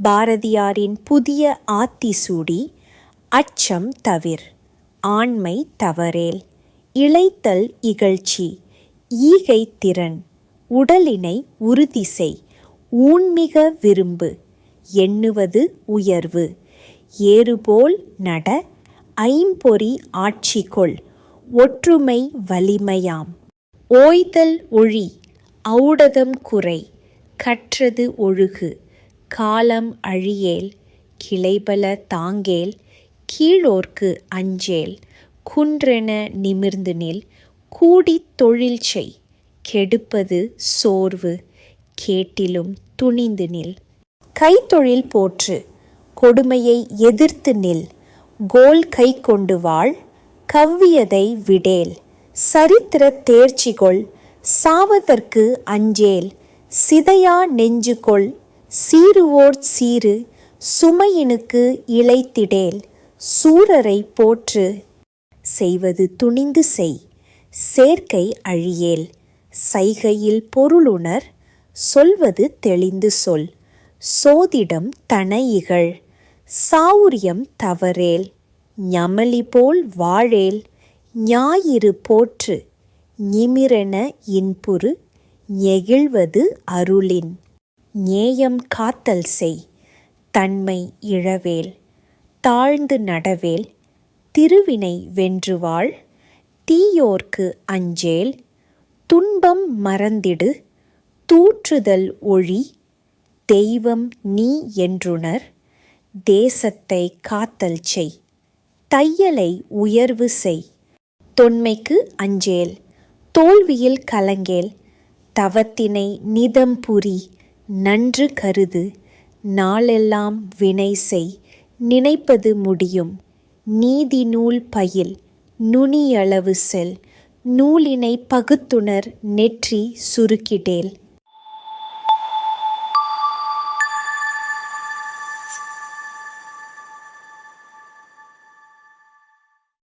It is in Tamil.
பாரதியாரின் புதிய ஆத்திசூடி அச்சம் தவிர் ஆண்மை தவறேல் இழைத்தல் இகழ்ச்சி ஈகை திறன் உடலினை உறுதி செய் ஊன்மிக விரும்பு எண்ணுவது உயர்வு ஏறுபோல் நட ஐம்பொறி ஆட்சிகொள் ஒற்றுமை வலிமையாம். ஓய்தல் ஒழி ஔடதம் குறை கற்றது ஒழுகு காலம் அழியேல் கிளைபல தாங்கேல் கீழோர்க்கு அஞ்சேல் குன்றென நிமிர்ந்து நில் கூடித் தொழில் செய் கெடுப்பது சோர்வு கேட்டிலும் துணிந்து நில். கைத்தொழில் போற்று கொடுமையை எதிர்த்து நில் கோல் கை கொண்டு வாழ் கவ்வியதை விடேல் சரித்திர தேர்ச்சிகொள் சாவதற்கு அஞ்சேல் சிதையா நெஞ்சுகொள் சீருவோர் சீரு சுமையினுக்கு இழைத்திடேல் சூரரை போற்று செய்வது துணிந்து செய் சேர்க்கை அழியேல் சைகையில் பொருளுணர் சொல்வது தெளிந்து சொல் சோதிடம் தனையிகள் சாவுரியம் தவறேல் ஞமலி போல் வாழேல் ஞாயிறு போற்று நிமிரென இன்புறு நெகிழ்வது அருளின். நேயம் காத்தல் செய் தன்மை இழவேல் தாழ்ந்து நடவேல் திருவினை வென்றுவாள் தீயோர்க்கு அஞ்சேல் துன்பம் மறந்திடு தூற்றுதல் ஒழி தெய்வம் நீ என்றுணர் தேசத்தை காத்தல் செய் தையலை உயர்வு செய் தொன்மைக்கு அஞ்சேல் தோல்வியில் கலங்கேல் தவத்தினை நிதம் புரி நன்று கருது நாளெல்லாம் வினை செய் நினைப்பது முடியும். நீதி நூல் பயில் நுனியளவு செல் நூலினை பகுத்துணர் நெற்றி சுருக்கிடேல்.